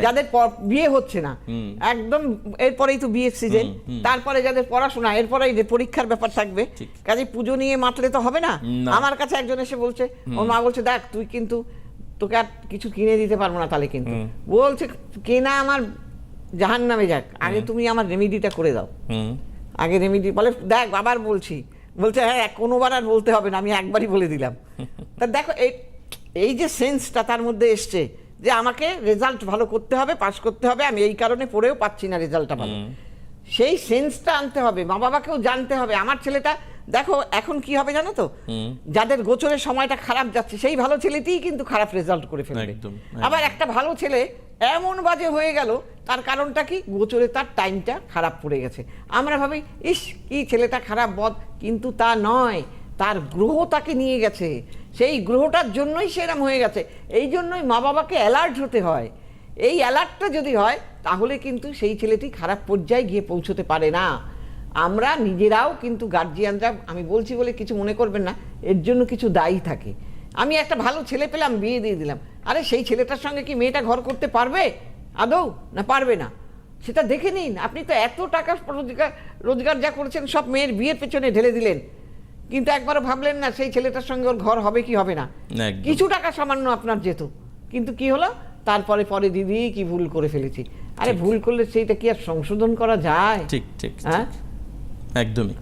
যাদের বিয়ে হচ্ছে না। একদম এরপরেই তো বিয়ের সিজন। তারপরে যাদের পড়াশোনা এরপরেই যে পরীক্ষার ব্যাপার থাকবে। কাজে পুজো নিয়ে মাতলে তো হবে না। না। আমার কাছে একজন এসে বলছে ওর মা বলছে দেখ তুই কিন্তু তোকে আর কিছু কিনে দিতে পারব না তাহলে কিন্তু। বলছে কেনা আমার জাহান নামে যাক আগে তুমি আমার রেমিডিটা করে দাও। আগে রেমিডি বলে দেখ আবার বলছি। বলছে হ্যাঁ কোনোবার আর বলতে হবে না আমি একবারই বলে দিলাম। তা দেখো এই এই যে সেন্সটা তার মধ্যে এসছে যে আমাকে রেজাল্ট ভালো করতে হবে পাস করতে হবে আমি এই কারণে পড়েও পাচ্ছি না রেজাল্টটা ভালো। সেই সেন্সটা আনতে হবে মা বাবাকেও জানতে হবে। আমার ছেলেটা দেখো এখন কি হবে জানো তো? যাদের গোচরের সময়টা খারাপ যাচ্ছে সেই ভালো ছেলেটিই কিন্তু খারাপ রেজাল্ট করে ফেলবে। আবার একটা ভালো ছেলে এমন বাজে হয়ে গেল তার কারণটা কি? গোচরে তার টাইমটা খারাপ পড়ে গেছে। আমরা ভাবি ইস কি ছেলেটা খারাপ বদ। কিন্তু তা নয় তার গ্রহ তাকে নিয়ে গেছে। সেই গ্রহটার জন্যই সেরম হয়ে গেছে। এই জন্যই মা বাবাকে অ্যালার্ট হতে হয়। এই অ্যালার্টটা যদি হয়, তাহলে কিন্তু সেই ছেলেটি খারাপ পর্যায়ে গিয়ে পৌঁছতে পারে না। আমরা নিজেরাও কিন্তু গার্জিয়ানরা আমি বলছি বলে কিছু মনে করবেন না, এর জন্য কিছু দায়ী থাকে। আমি একটা ভালো ছেলে পেলাম, বিয়ে দিয়ে দিলাম। আরে সেই ছেলেটার সঙ্গে কি মেয়েটা ঘর করতে পারবে? আদৌ? না, পারবে না। সেটা দেখে নিন। আপনি তো এত টাকা রোজগার রোজগার যা করেছেন, সব মেয়ের বিয়ের পেছনে ঢেলে দিলেন। কিন্তু একবার ভাবলেন না সেই ছেলেটার সঙ্গে ওর ঘর হবে কি হবে না? না, কিছু টাকা সামান্য আপনার যেত কিন্তু কি হলো? তারপরে পরে দিদি কি ভুল করে ফেলেছি। আরে ভুল করলে সেইটা কি আর সংশোধন করা যায়? ঠিক ঠিক হ্যাঁ? একদমই।